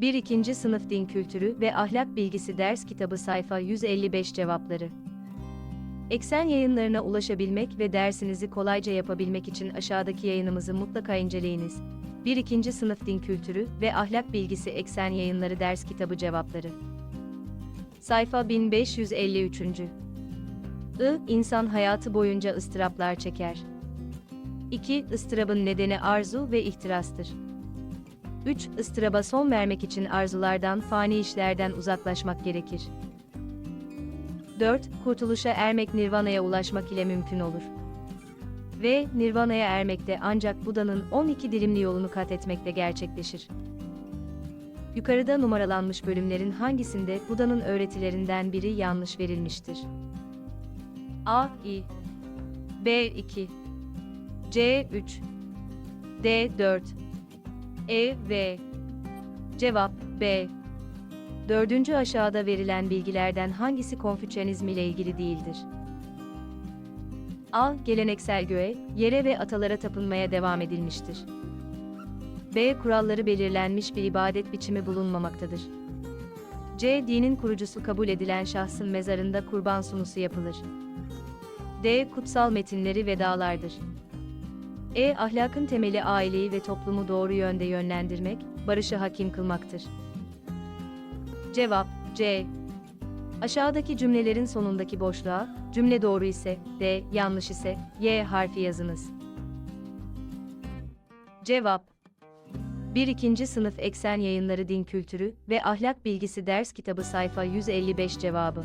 1. 2. Sınıf Din Kültürü ve Ahlak Bilgisi Ders Kitabı Sayfa 155 Cevapları Eksen yayınlarına ulaşabilmek ve dersinizi kolayca yapabilmek için aşağıdaki yayınımızı mutlaka inceleyiniz. 1. 2. Sınıf Din Kültürü ve Ahlak Bilgisi Eksen Yayınları Ders Kitabı Cevapları Sayfa 1553. I. İnsan hayatı boyunca ıstıraplar çeker. 2. Istırabın nedeni arzu ve ihtirastır. 3. ıstıraba son vermek için arzulardan, fani işlerden uzaklaşmak gerekir. 4. Kurtuluşa ermek nirvanaya ulaşmak ile mümkün olur. Ve nirvanaya ermekte ancak Buda'nın 12 dilimli yolunu kat etmekle gerçekleşir. Yukarıda numaralanmış bölümlerin hangisinde Buda'nın öğretilerinden biri yanlış verilmiştir? A. İ B2 C3 D4 e. V Cevap B. Dördüncü aşağıda verilen bilgilerden hangisi Konfüçyanizm ile ilgili değildir? A. Geleneksel göğe, yere ve atalara tapınmaya devam edilmiştir. B. Kuralları belirlenmiş bir ibadet biçimi bulunmamaktadır. C. Dinin kurucusu kabul edilen şahsın mezarında kurban sunusu yapılır. D. Kutsal metinleri ve dağlardır. E. Ahlakın temeli aileyi ve toplumu doğru yönde yönlendirmek, barışı hakim kılmaktır. Cevap C. Aşağıdaki cümlelerin sonundaki boşluğa, cümle doğru ise D, yanlış ise Y harfi yazınız. Cevap 1. 2. Sınıf Eksen Yayınları Din Kültürü ve Ahlak Bilgisi Ders Kitabı sayfa 155 cevabı.